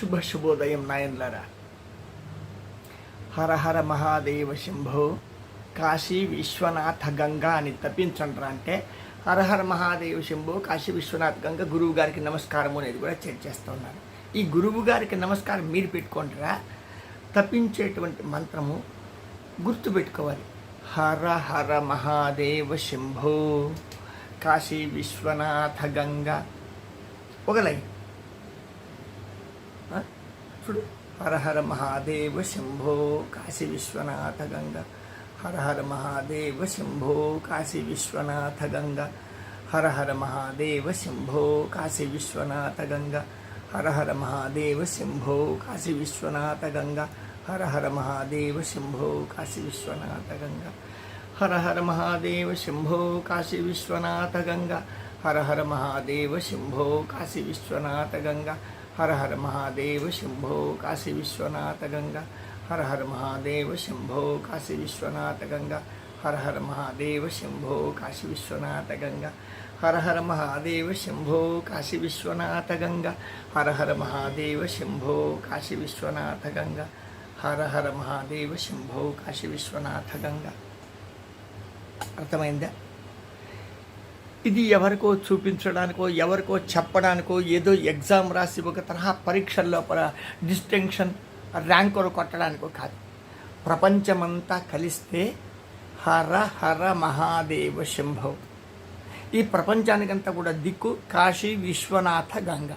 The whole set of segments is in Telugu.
శుభ శుభోదయం నాయన్లరా హర హర మహాదేవ శంభో కాశీ విశ్వనాథ గంగా అని తప్పించండ్రా అంటే హర హర మహాదేవ శంభో కాశీ విశ్వనాథ్ గంగ గురువు గారికి నమస్కారం అనేది కూడా చేస్తూ ఉన్నాను ఈ గురువు గారికి నమస్కారం మీరు పెట్టుకుంటారా తప్పించేటువంటి మంత్రము గుర్తుపెట్టుకోవాలి హర హర మహాదేవ శంభో కాశీ విశ్వనాథ గంగా ఒక లైన్. చూడు హరహర మహాదేవ శంభో కాశీ విశ్వనాథ గంగ. హరహర మహాదేవ శంభో కాశీ విశ్వనాథ గంగ. హరహర మహాదేవ శంభో కాశీ విశ్వనాథ గంగ. హరహర మహాదేవ శంభో కాశీ విశ్వనాథ గంగ. హరహర మహాదేవ శంభో కాశీ విశ్వనాథ గంగ. హరహర మహాదేవ శంభో కాశీ విశ్వనాథ గంగ. హరహర మహాదేవ శంభో కాశీ విశ్వనాథ గంగ. హర హర మహాదేవ శంభో కాశీ విశ్వనాథ గంగ. హర హర మహాదేవ శంభో కాశీ విశ్వనాథ గంగ. హర హర మహాదేవ శంభో కాశీ విశ్వనాథ గంగ. హర హర మహాదేవ శంభో కాశీ విశ్వనాథ గంగ. హర హర మహాదేవ శంభో కాశీ విశ్వనాథ గంగ. హర హర మహాదేవ శంభో కాశీ విశ్వనాథ గంగ. అర్థమైందా? ఇది ఎవరికో చూపించడానికో ఎవరికో చెప్పడానికో ఏదో ఎగ్జామ్ రాసి ఒక తరహా పరీక్షల లోపల డిస్టింక్షన్ ర్యాంకులు కొట్టడానికో కాదు. ప్రపంచమంతా కలిస్తే హర హర మహాదేవ శంభవ్ ఈ ప్రపంచానికంతా కూడా దిక్కు కాశీ విశ్వనాథ గంగ.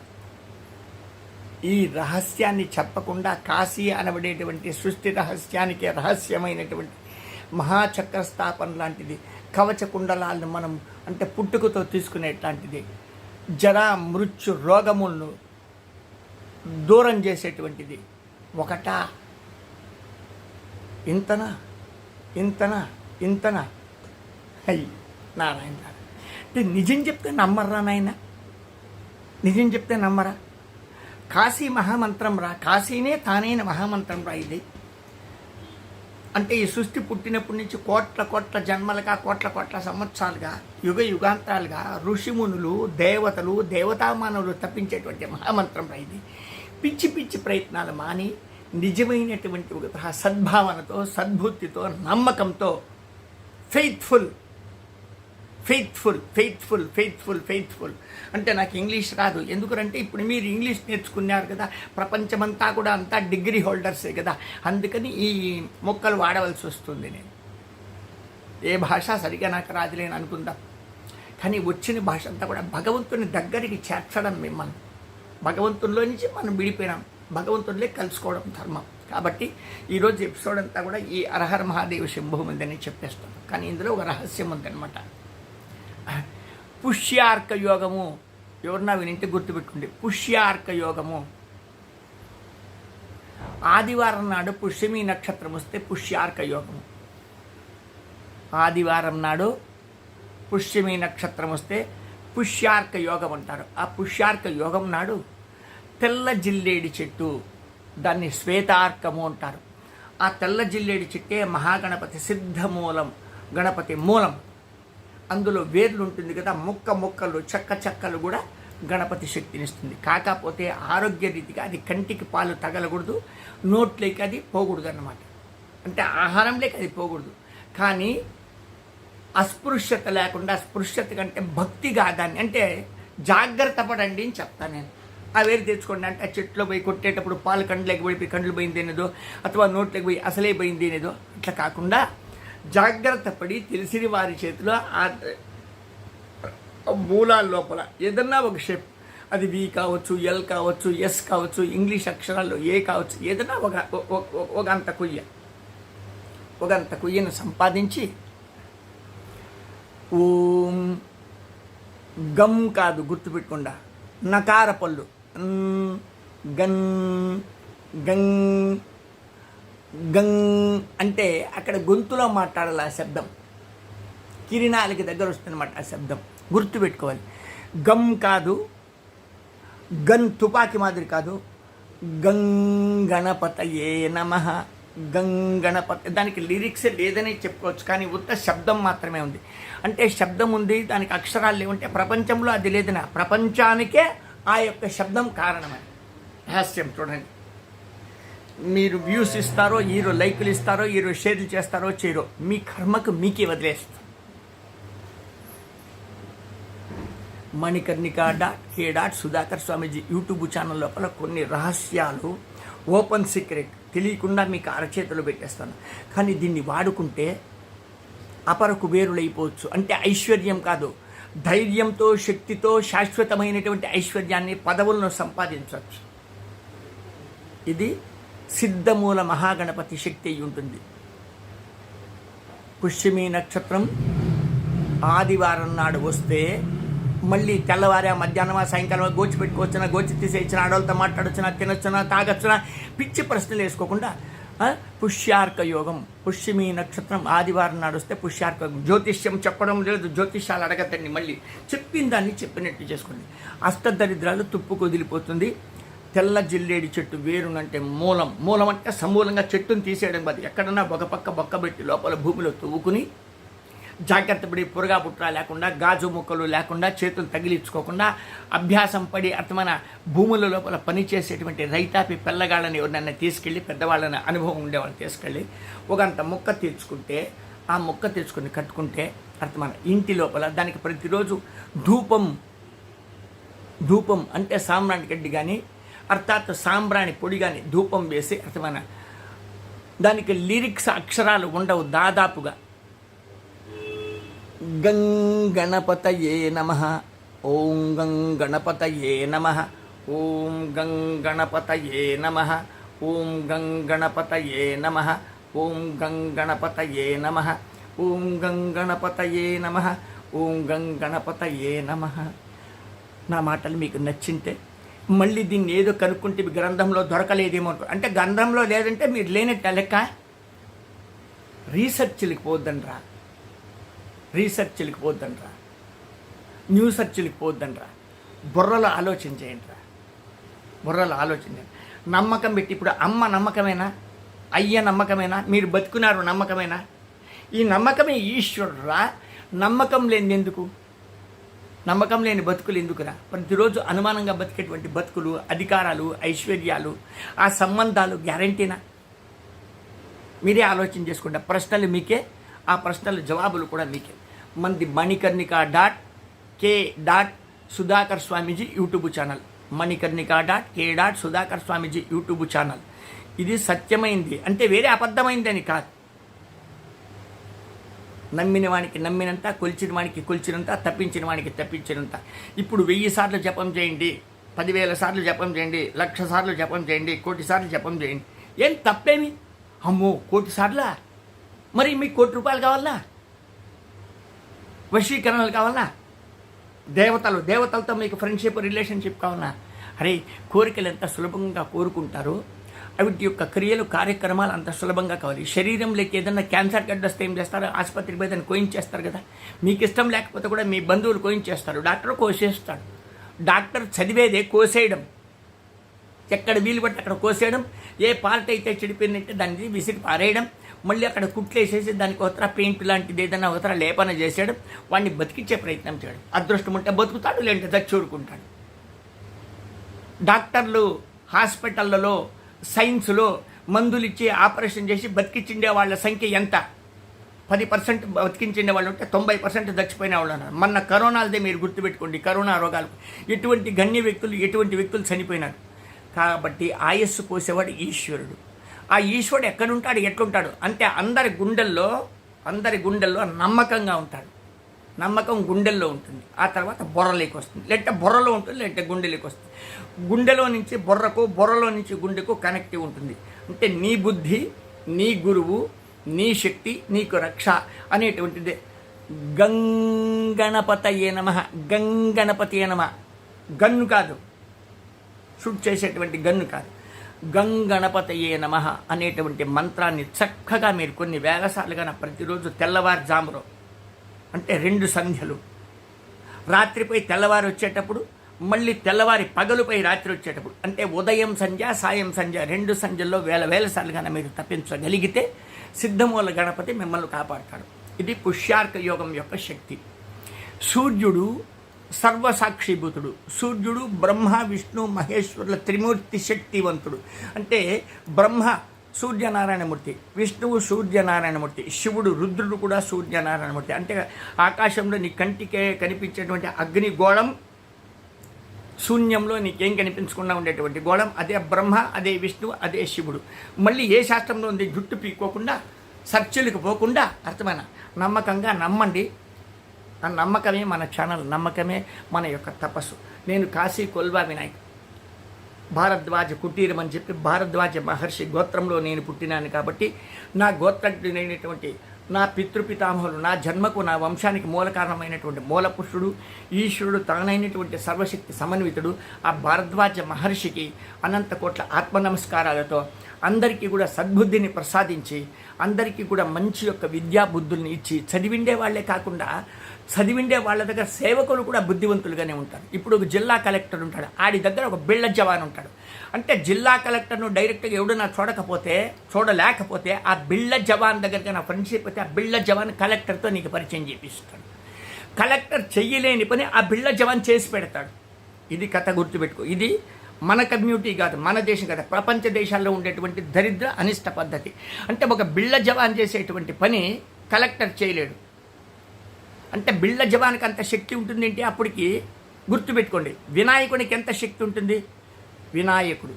ఈ రహస్యాన్ని చెప్పకుండా కాశీ అనబడేటువంటి సృష్టి రహస్యానికి రహస్యమైనటువంటి మహాచక్ర స్థాపన లాంటిది. కవచ కుండలాలను మనం అంటే పుట్టుకతో తీసుకునేట్లాంటిది. జరా మృత్యు రోగములను దూరం చేసేటువంటిది. ఒకటా ఇంతనా ఇంతనా ఇంతనా? అయ్యి నారాయణ నారాయణ. అంటే నిజం చెప్తే నమ్మర్రా నాయన? నిజం చెప్తే నమ్మరా? కాశీ మహామంత్రం రా. కాశీనే తానైన మహామంత్రం రా ఇది. అంటే ఈ సృష్టి పుట్టినప్పటి నుంచి కోట్ల కోట్ల జన్మలుగా కోట్ల కోట్ల సంవత్సరాలుగా యుగ యుగాంతరాలుగా ఋషిమునులు దేవతలు దేవతామానవులు తప్పించేటువంటి మహామంత్రం ఇది. పిచ్చి పిచ్చి ప్రయత్నాలు మాని నిజమైనటువంటి ఒక సద్భావనతో సద్బుద్ధితో నమ్మకంతో faithful faithful faithful faithful faithful అంటే నాకు ఇంగ్లీష్ రాదు. ఎందుకంటే ఇప్పుడు మీరు ఇంగ్లీష్ నేర్చుకున్నారు కదా ప్రపంచమంతా కూడా అంతా డిగ్రీ హోల్డర్సే కదా. అందుకని ఈ మొక్కలు వాడవలసి వస్తుంది నేను. ఏ భాష సరిగా నాకు రాదులేని అనుకుందాం కానీ వచ్చిన భాష అంతా కూడా భగవంతుని దగ్గరికి చేర్చడం మిమ్మల్ని. భగవంతునిలో నుంచి మనం విడిపోయినాం. భగవంతునిలే కలుసుకోవడం ధర్మం. కాబట్టి ఈరోజు ఎపిసోడ్ అంతా కూడా ఈ అరహర మహాదేవ శంభు ఉందని చెప్పేస్తాను. కానీ ఇందులో ఒక రహస్యం ఉందన్నమాట. పుష్యార్క యోగము. ఎవరన్నా వినింటే గుర్తుపెట్టుకోండి. పుష్యార్క యోగము. ఆదివారం నాడు పుష్యమి నక్షత్రం వస్తే పుష్యార్క యోగము. ఆదివారం నాడు పుష్యమి నక్షత్రం వస్తే పుష్యార్క యోగం అంటారు. ఆ పుష్యార్క యోగం నాడు తెల్ల జిల్లేడి చెట్టు దాన్ని శ్వేతార్కము అంటారు. ఆ తెల్ల జిల్లేడి చెట్టే మహాగణపతి సిద్ధమూలం గణపతి మూలం. అందులో వేర్లు ఉంటుంది కదా ముక్క ముక్కలు చెక్క చెక్కలు కూడా గణపతి శక్తినిస్తుంది కాకపోతే ఆరోగ్య రీతిగా అది కంటికి పాలు తగలకూడదు నోట్లోకి అది పోకూడదు అన్నమాట అంటే ఆహారంలోకి అది పోకూడదు. కానీ అస్పృశ్యత లేకుండా స్పృశ్యత కంటే భక్తిగా దాన్ని అంటే జాగ్రత్త పడండి అని చెప్తాను నేను. ఆ వేరు తెచ్చుకోండి అంటే ఆ చెట్లో పోయి కొట్టేటప్పుడు పాలు కండ్లకి పోయి కండ్లు పోయింది అనేదో అథవా నోట్లోకి పోయి అసలే పోయింది అనేదో అట్లా కాకుండా జాగ్రత్త పడి తెలిసిన వారి చేతిలో ఆ మూలాల లోపల ఏదన్నా ఒక షేప్ అది వి కావచ్చు ఎల్ కావచ్చు ఎస్ కావచ్చు ఇంగ్లీష్ అక్షరాల్లో ఏ కావచ్చు ఏదన్నా ఒక ఒక- ఒక- అంత కుయ్య. ఒక అంత కుయ్యను సంపాదించి ఓం గమ్ కాదు గుర్తుపెట్టకుండా. నకార పళ్ళు. గన్ గంగ్ గంగ్ అంటే అక్కడ గొంతులో మాట్లాడాలి ఆ శబ్దం. కిరినాలకి దగ్గర వస్తుందన్నమాట ఆ శబ్దం. గుర్తుపెట్టుకోవాలి. గమ్ కాదు గన్ తుపాకి మాదిరి కాదు గంగణపతయే నమ. గంగణపతి దానికి లిరిక్స్ లేదని చెప్పుకోవచ్చు కానీ ఉత్త శబ్దం మాత్రమే ఉంది. అంటే శబ్దం ఉంది దానికి అక్షరాలు లేవంటే ప్రపంచంలో అది లేదన ప్రపంచానికే ఆ యొక్క శబ్దం కారణమని. రహస్యం చూడండి. మీరు వ్యూస్ ఇస్తారో ఈరో లైకులు ఇస్తారో ఈరో షేర్లు చేస్తారో చేయరో మీ కర్మకు మీకే వదిలేస్తారు Manikarnika dot K dot Sudhakar Swamiji YouTube channel లోపల కొన్ని రహస్యాలు ఓపెన్ సీక్రెట్ తెలియకుండా మీకు అరచేతులు పెట్టేస్తాను. కానీ దీన్ని వాడుకుంటే అపర కుబేరులైపోవచ్చు అంటే ఐశ్వర్యం కాదు. ధైర్యంతో శక్తితో శాశ్వతమైనటువంటి ఐశ్వర్యాన్ని పదవులను సంపాదించవచ్చు. ఇది సిద్ధమూల మహాగణపతి శక్తి అయి ఉంటుంది. పుష్యమి నక్షత్రం ఆదివారం నాడు వస్తే మళ్ళీ తెల్లవారే మధ్యాహ్నం సాయంకాలం గోచి పెట్టుకోవచ్చునా గోచి తీసేయచ్చిన ఆడవాళ్ళతో మాట్లాడొచ్చునా తినొచ్చునా తాగొచ్చునా పిచ్చి ప్రశ్నలు వేసుకోకుండా పుష్యార్క యోగం పుష్యమి నక్షత్రం ఆదివారం నాడు వస్తే పుష్యార్క జ్యోతిష్యం చెప్పడం లేదు జ్యోతిష్యాలు అడగద్దండి మళ్ళీ. చెప్పిన దాన్ని చెప్పినట్టు చేసుకోండి. అష్టదరిద్రాలు తుప్పు కుదిలిపోతుంది తెల్ల జిల్లేడి చెట్టు వేరునంటే మూలం. మూలం అంటే సమూలంగా చెట్టును తీసేయడం కాదు. ఎక్కడన్నా ఒక పక్క బొక్క పెట్టి లోపల భూమిలో తవ్వుకుని జాగ్రత్త పడి పురగా పుట్ర లేకుండా గాజు ముక్కలు లేకుండా చేతులు తగిలించుకోకుండా అభ్యాసం పడి అర్థమైన భూముల లోపల పనిచేసేటువంటి రైతాపి పిల్లగాళ్ళని ఎవరినైనా తీసుకెళ్ళి పెద్దవాళ్ళని అనుభవం ఉండేవాళ్ళని తీసుకెళ్ళి ఒకంత ముక్క తీర్చుకుంటే ఆ ముక్క తెచ్చుకొని కట్టుకుంటే అర్థమైన ఇంటి లోపల దానికి ప్రతిరోజు ధూపం ధూపం అంటే సామ్రాణి గడ్డి కానీ అర్థాత్ సాంబ్రాణి పొడి కానీ ధూపం వేసి అర్థమైన? దానికి లిరిక్స్ అక్షరాలు ఉండవు దాదాపుగా. గంగణపతయే నమ ఓం గంగణపతయే నమ ఓం గంగణపతయే నమ ఓం గంగణపతయే నమ ఓం గంగణపతయే నమ ఓం గంగణపతయే నమ ఓం గంగణపతయే నమ. నా మాటలు మీకు నచ్చింటే మళ్ళీ దీన్ని ఏదో కనుక్కుంటే మీ గ్రంథంలో దొరకలేదేమో అంటే గ్రంథంలో లేదంటే మీరు లేనట్టు లెక్క రీసెర్చ్లకి పోద్దండ్రా. రీసెర్చ్లకి పోద్దండ్రా. న్యూ సెర్చ్లకి పోద్దండ్రా. బుర్రలో ఆలోచన చేయండిరా. బుర్రలో ఆలోచన చేయండి. నమ్మకం పెట్టి ఇప్పుడు అమ్మ నమ్మకమేనా? అయ్య నమ్మకమేనా? మీరు బతుకున్నారు నమ్మకమేనా? ఈ నమ్మకమే ఈశ్వరురా నమ్మకం లేని ఎందుకు? నమ్మకం లేని బతుకులు ఎందుకురా? ప్రతిరోజు అనుమానంగా బతికేటువంటి బతుకులు అధికారాలు ఐశ్వర్యాలు ఆ సంబంధాలు గ్యారంటీనా? మీరే ఆలోచన చేసుకుంటా ప్రశ్నలు మీకే ఆ ప్రశ్నల జవాబులు కూడా మీకే. మంది Manikarnika dot K dot Sudhakar Swamiji YouTube channel. Manikarnika dot K dot Sudhakar Swamiji YouTube channel. ఇది సత్యమైంది. అంటే వేరే అబద్ధమైందని కాదు. నమ్మిన వానికి నమ్మినంత కొలిచిన వానికి కొలిచినంత తప్పించిన వానికి తప్పించినంత. ఇప్పుడు వెయ్యి సార్లు జపం చేయండి పదివేల సార్లు జపం చేయండి లక్ష సార్లు జపం చేయండి కోటి సార్లు జపం చేయండి. ఏం తప్పేమి? అమ్మో కోటి సార్లా? మరి మీకు కోటి రూపాయలు కావాలా? వశీకరణలు కావాలా? దేవతలు దేవతలతో మీకు ఫ్రెండ్షిప్ రిలేషన్షిప్ కావాలా? అరే కోరికలు ఎంత సులభంగా కోరుకుంటారో వీటి యొక్క క్రియలు కార్యక్రమాలు అంత సులభంగా కావాలి. శరీరంలోకి ఏదైనా క్యాన్సర్ గడ్డ వస్తే ఏం చేస్తారు? ఆసుపత్రికి పోయి దాన్ని కోయించేస్తారు కదా. మీకు ఇష్టం లేకపోతే కూడా మీ బంధువులు కోయించేస్తారు. డాక్టర్ కోసేస్తాడు. డాక్టర్ చదివేదే కోసేయడం. ఎక్కడ వీలు పట్టి అక్కడ కోసేయడం. ఏ పార్ట్ అయితే చెడిపోయిందంటే దాన్ని విసిరి పారేయడం. మళ్ళీ అక్కడ కుట్లేసేసి దానికి ఉత్తర పెయింట్ లాంటిది ఏదైనా ఉత్తర లేపన చేసేయడం. వాడిని బతికించే ప్రయత్నం చేయడం. అదృష్టం ఉంటే బతుకుతాడు లేదంటే చచ్చి చూడుకుంటాడు డాక్టర్లు హాస్పిటళ్ళలో సైన్స్లో మందులు ఇచ్చి ఆపరేషన్ చేసి బతికించిండే వాళ్ళ సంఖ్య ఎంత? పది పర్సెంట్ బతికించిండే వాళ్ళు ఉంటే తొంభై పర్సెంట్ చచ్చిపోయిన వాళ్ళు అన్నారు మొన్న కరోనాలదే మీరు గుర్తుపెట్టుకోండి కరోనా రోగాలు. ఎటువంటి గణ్య వ్యక్తులు ఎటువంటి వ్యక్తులు చనిపోయినారు? కాబట్టి ఆయస్సు పోసేవాడు ఈశ్వరుడు. ఆ ఈశ్వరుడు ఎక్కడుంటాడు ఎట్లుంటాడు? అంటే అందరి గుండెల్లో అందరి గుండెల్లో నమ్మకంగా ఉంటాడు. నమ్మకం గుండెల్లో ఉంటుంది. ఆ తర్వాత బొర్రలోకి వస్తుంది లేదంటే బొర్రలో ఉంటుంది లేదంటే గుండెలోకి వస్తుంది గుండెలో నుంచి బొర్రకు బొర్రలో నుంచి గుండెకు కనెక్టివ్ ఉంటుంది. అంటే నీ బుద్ధి నీ గురువు నీ శక్తి నీకు రక్ష అనేటువంటిది. గంగణపతయే నమ గంగణపతియే నమ. గన్ను కాదు. షూట్ చేసేటువంటి గన్ను కాదు. గంగణపతయే నమ అనేటువంటి మంత్రాన్ని చక్కగా మీరు కొన్ని వేలసార్లుగా ప్రతిరోజు తెల్లవారుజాములో అంటే రెండు సంధ్యలు. రాత్రిపై తెల్లవారు వచ్చేటప్పుడు మళ్ళీ తెల్లవారి పగలుపై రాత్రి వచ్చేటప్పుడు. అంటే ఉదయం సంధ్య సాయం సంధ్య రెండు సంధ్యల్లో వేల వేల సార్లుగా మీరు తప్పించగలిగితే సిద్ధమూల గణపతి మిమ్మల్ని కాపాడతాడు. ఇది పుష్యార్క యోగం యొక్క శక్తి. సూర్యుడు సర్వసాక్షిభూతుడు సూర్యుడు బ్రహ్మ విష్ణు మహేశ్వరుల త్రిమూర్తి శక్తివంతుడు. అంటే బ్రహ్మ సూర్యనారాయణమూర్తి విష్ణువు సూర్యనారాయణమూర్తి శివుడు రుద్రుడు కూడా సూర్యనారాయణమూర్తి. అంటే ఆకాశంలో నీ కంటికే కనిపించేటువంటి అగ్ని గోళం శూన్యంలో నీకేం కనిపించకుండా ఉండేటువంటి గోళం అదే బ్రహ్మ అదే విష్ణువు అదే శివుడు. మళ్ళీ ఏ శాస్త్రంలో ఉంది? జుట్టు పీక్కోకుండా సర్చలకు పోకుండా అర్థమైన? నమ్మకంగా నమ్మండి. ఆ నమ్మకమే మన ఛానల్ నమ్మకమే మన యొక్క తపస్సు. నేను కాశీ కొల్వా వినాయక్. భారద్వాజ కుటీరం అని చెప్పి భారద్వాజ మహర్షి గోత్రంలో నేను పుట్టినాను కాబట్టి నా గోత్రజ్ఞుడైనటువంటి నా పితృపితామహులు నా జన్మకు నా వంశానికి మూల కారణమైనటువంటి మూలపురుషుడు ఈశ్వరుడు తానైనటువంటి సర్వశక్తి సమన్వితుడు ఆ భారద్వాజ మహర్షికి అనంత కోట్ల ఆత్మ నమస్కారాలతో అందరికీ కూడా సద్బుద్ధిని ప్రసాదించి అందరికీ కూడా మంచి యొక్క విద్యా బుద్ధుల్ని ఇచ్చి చదివిండే వాళ్ళే కాకుండా చదివిండే వాళ్ళ దగ్గర సేవకులు కూడా బుద్ధివంతులుగానే ఉంటారు. ఇప్పుడు ఒక జిల్లా కలెక్టర్ ఉంటాడు. ఆడి దగ్గర ఒక బిళ్ళ జవాన్ ఉంటాడు. అంటే జిల్లా కలెక్టర్ను డైరెక్ట్గా ఎవడన్నా చూడకపోతే చూడలేకపోతే ఆ బిళ్ళ జవాన్ దగ్గరికి నా ఫ్రెండ్షిప్ అయితే ఆ బిళ్ళ జవాన్ కలెక్టర్తో నీకు పరిచయం చేపిస్తాడు. కలెక్టర్ చెయ్యలేని పని ఆ బిళ్ళ జవాన్ చేసి పెడతాడు. ఇది కథ గుర్తుపెట్టుకో. ఇది మన కమ్యూనిటీ కాదు మన దేశం కాదు. ప్రపంచ దేశాల్లో ఉండేటువంటి దరిద్ర అనిష్ట పద్ధతి. అంటే ఒక బిళ్ళ జవాన్ చేసేటువంటి పని కలెక్టర్ చేయలేడు. అంటే బిళ్ళ జవానికి అంత శక్తి ఉంటుంది ఏంటి అప్పటికి గుర్తుపెట్టుకోండి. వినాయకునికి ఎంత శక్తి ఉంటుంది? వినాయకుడు.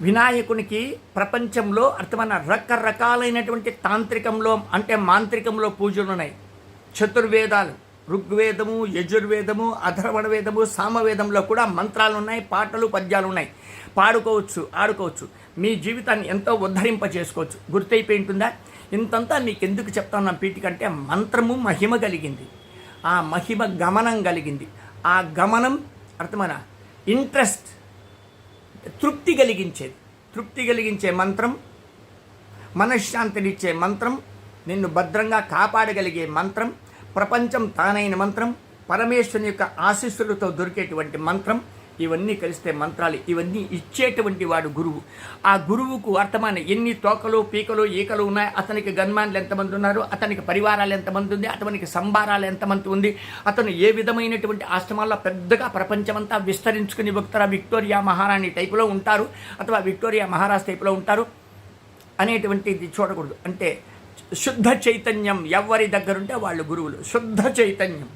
వినాయకునికి ప్రపంచంలో అర్థమైన రకరకాలైనటువంటి తాంత్రికంలో అంటే మాంత్రికంలో పూజలు ఉన్నాయి చతుర్వేదాలు. ఋగ్వేదము యజుర్వేదము అధర్వణ వేదము సామవేదంలో కూడా మంత్రాలు ఉన్నాయి పాటలు పద్యాలు ఉన్నాయి పాడుకోవచ్చు ఆడుకోవచ్చు. మీ జీవితాన్ని ఎంతో ఉద్ధరింప చేసుకోవచ్చు గుర్తయిపోయి ఉంటుందా ఇంతంతా మీకు ఎందుకు చెప్తాను పీటికంటే మంత్రము మహిమ కలిగింది. ఆ మహిమ గమనం కలిగింది. ఆ గమనం అర్థమైన? ఇంట్రెస్ట్ తృప్తి కలిగించేది. తృప్తి కలిగించే మంత్రం మనశ్శాంతినిచ్చే మంత్రం నిన్ను భద్రంగా కాపాడగలిగే మంత్రం ప్రపంచం తానైన మంత్రం పరమేశ్వరుని యొక్క ఆశీస్సులతో దొరికేటువంటి మంత్రం ఇవన్నీ కలిస్తే మంత్రాలు ఇవన్నీ ఇచ్చేటువంటి వాడు గురువు. ఆ గురువుకు వర్తమాన ఎన్ని తోకలు పీకలు ఈకలు ఉన్నాయి? అతనికి గన్మాన్లు ఎంతమంది ఉన్నారు? అతనికి పరివారాలు ఎంతమంది ఉంది? అతనికి సంబారాలు ఎంతమంది ఉంది? అతను ఏ విధమైనటువంటి ఆశ్రమాల్లో పెద్దగా ప్రపంచమంతా విస్తరించుకుని భక్తుల విక్టోరియా మహారాణి టైపులో ఉంటారు? అథవా విక్టోరియా మహారాజ్ టైపులో ఉంటారు? అనేటువంటిది చూడకూడదు. అంటే శుద్ధ చైతన్యం. ఎవరి దగ్గరుంటే వాళ్ళు గురువులు. శుద్ధ చైతన్యం.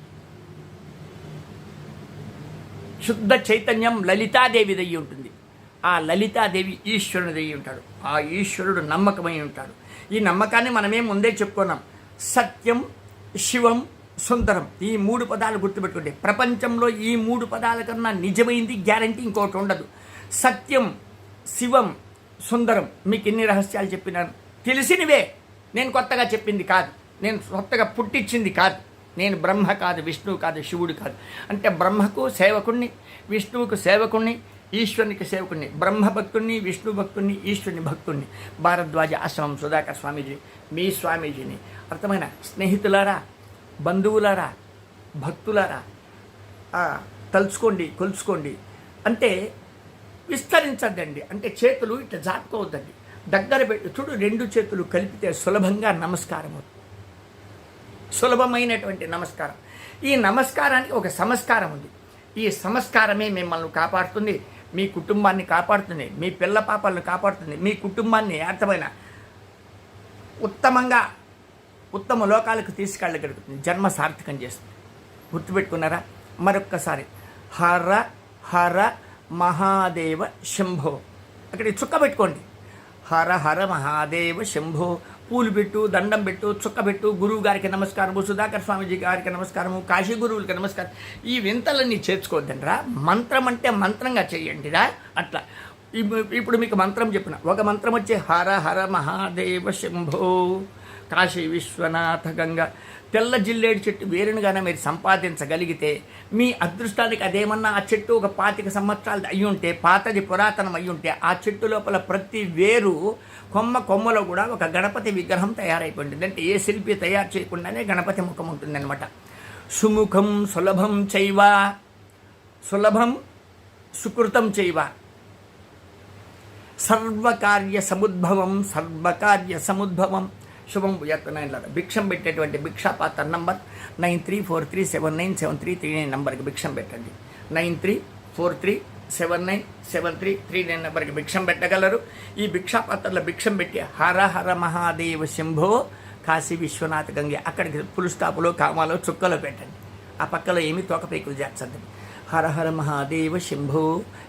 శుద్ధ చైతన్యం లలితాదేవి దయ్యి ఉంటుంది. ఆ లలితాదేవి ఈశ్వరుని దయ్యి ఉంటాడు. ఆ ఈశ్వరుడు నమ్మకమై ఉంటాడు. ఈ నమ్మకాన్ని మనమే ముందే చెప్పుకున్నాం. సత్యం శివం సుందరం ఈ మూడు పదాలు గుర్తుపెట్టుకుంటే ప్రపంచంలో ఈ మూడు పదాల కన్నా నిజమైంది గ్యారంటీ ఇంకోటి ఉండదు. సత్యం శివం సుందరం మీకు ఎన్ని రహస్యాలు చెప్పినాను తెలిసినవే. నేను కొత్తగా చెప్పింది కాదు. నేను కొత్తగా పుట్టించింది కాదు. నేను బ్రహ్మ కాదు విష్ణువు కాదు శివుడు కాదు. అంటే బ్రహ్మకు సేవకుణ్ణి విష్ణువుకు సేవకుణ్ణి ఈశ్వరునికి సేవకుణ్ణి బ్రహ్మ భక్తుణ్ణి విష్ణు భక్తుణ్ణి ఈశ్వరుని భక్తుణ్ణి. భారద్వాజ ఆశ్రమం సుధాకర్ స్వామీజీ మీ స్వామీజీని. అర్థమైన? స్నేహితులారా బంధువులారా భక్తులారా తలుచుకోండి కొలుచుకోండి. అంటే విస్తరించద్దండి. అంటే చేతులు ఇట్లా జాపుకోవద్దండి దగ్గర పెట్టి చూడు రెండు చేతులు కలిపితే సులభంగా నమస్కారం అవుతుంది. సులభమైనటువంటి నమస్కారం. ఈ నమస్కారానికి ఒక సంస్కారం ఉంది. ఈ సంస్కారమే మిమ్మల్ని కాపాడుతుంది మీ కుటుంబాన్ని కాపాడుతుంది మీ పిల్ల పాపలను కాపాడుతుంది మీ కుటుంబాన్ని అర్థమైన ఉత్తమంగా ఉత్తమ లోకాలకు తీసుకెళ్ళగలుగుతుంది జన్మ సార్థకం చేస్తుంది. గుర్తుపెట్టుకున్నారా? మరొక్కసారి హర హర మహాదేవ శంభో. అక్కడ చుక్క పెట్టుకోండి. హర హర మహాదేవ శంభో. పూలు పెట్టు దండం పెట్టు చుక్క పెట్టు. గురువు గారికి నమస్కారము సుధాకర్ స్వామీజీ గారికి నమస్కారము కాశీ గురువులకి నమస్కారం. ఈ వింతలన్నీ చేర్చుకోవద్దండిరా. మంత్రం అంటే మంత్రంగా చేయండిరా. అట్లా. ఇప్పుడు మీకు మంత్రం చెప్పిన. ఒక మంత్రం వచ్చి హర హర మహాదేవ శంభో. కాశీ విశ్వనాథ గంగ. తెల్ల జిల్లేడు చెట్టు వేరునుగానే మీరు సంపాదించగలిగితే మీ అదృష్టానికి అదేమన్నా ఆ చెట్టు ఒక పాతిక సంవత్సరాలు అయ్యుంటే పాతది పురాతనం అయ్యుంటే ఆ చెట్టు లోపల ప్రతి వేరు కొమ్మ కొమ్మలో కూడా ఒక గణపతి విగ్రహం తయారైపోయింది అంటే ఏ శిల్పి తయారు చేయకుండానే గణపతి ముఖం ఉంటుందన్నమాట. సుముఖం సులభం చైవ సులభం సుకృతం చైవ. సర్వకార్య సముద్భవం సర్వకార్య సముద్భవం. శుభం భూయాత్ భిక్షం పెట్టేటువంటి భిక్షా పాత్ర number nine three four three seven nine seven three three nine నంబర్కి భిక్షం పెట్టండి. Nine three four three seven nine seven three three nine నెంబర్కి భిక్షం పెట్టగలరు. ఈ భిక్షా పాత్రలో భిక్షం పెట్టి హర హర మహాదేవ శంభో కాశీ విశ్వనాథ్ గంగే అక్కడికి ఫుల్ స్టాపులో కామాలో చుక్కలో పెట్టండి. ఆ పక్కలో ఏమీ తోకపేకులు చేర్చండి హర హర మహాదేవ శంభో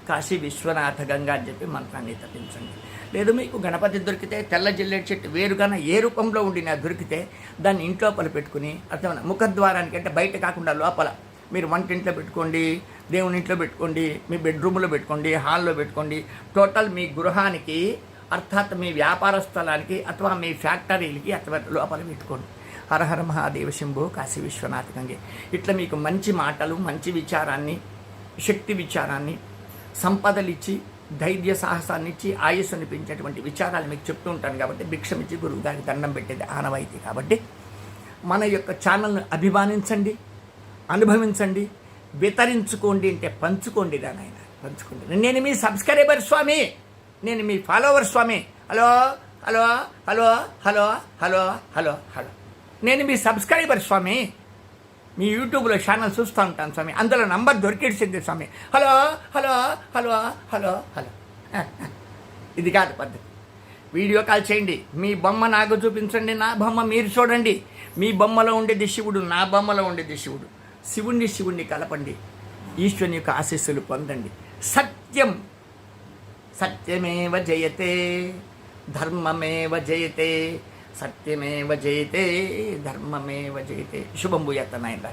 కాశీ విశ్వనాథ గంగా అని చెప్పి మంత్రాన్ని తప్పించండి లేదు మీకు గణపతి దొరికితే తెల్ల జిల్లేడు చెట్టు వేరుగాన ఏ రూపంలో ఉండినా దొరికితే దాన్ని ఇంట్లోపల పెట్టుకుని అర్థమైన ముఖద్వారానికి అంటే బయట కాకుండా లోపల మీరు వంటింట్లో పెట్టుకోండి దేవుని ఇంట్లో పెట్టుకోండి మీ బెడ్రూమ్లో పెట్టుకోండి హాల్లో పెట్టుకోండి టోటల్ మీ గృహానికి అర్థాత్ మీ వ్యాపార స్థలానికి అథవా మీ ఫ్యాక్టరీలకి అథవా లోపల పెట్టుకోండి. హరహర మహాదేవ శంభు కాశీ విశ్వనాథ్ గంగే. ఇట్లా మీకు మంచి మాటలు మంచి విచారాన్ని శక్తి విచారాన్ని సంపదలిచ్చి ధైర్య సాహసాన్ని ఇచ్చి ఆయుస్సుని పెంచేటువంటి విచారాలు మీకు చెప్తూ ఉంటాను కాబట్టి భిక్షం ఇచ్చి గురువు గారికి దండం పెట్టేది ఆనవాయితీ కాబట్టి మన యొక్క ఛానల్ను అభిమానించండి అనుభవించండి వితరించుకోండి అంటే పంచుకోండి రా నాయన పంచుకోండి. నేను మీ సబ్స్క్రైబర్ స్వామి నేను మీ follower Swami. Hello hello hello hello hello hello hello. నేను మీ సబ్స్క్రైబర్ స్వామి. మీ యూట్యూబ్లో ఛానల్ చూస్తూ ఉంటాను స్వామి. అందులో number దొరికేసింది Swami. Hello hello hello hello hello. ఇది కాదు పద్ధతి. వీడియో కాల్ చేయండి. మీ బొమ్మ నాకు చూపించండి నా బొమ్మ మీరు చూడండి. మీ బొమ్మలో ఉండేది శివుడు నా బొమ్మలో ఉండేది శివుడు. శివుణ్ణి శివుణ్ణి కలపండి. ఈశ్వరుని యొక్క ఆశీస్సులు పొందండి. సత్యం. సత్యమేవ జయతే ధర్మమేవ జయతే సత్యమేవ జయతే ధర్మమేవ జయతే శుభం భూయత్త నాయన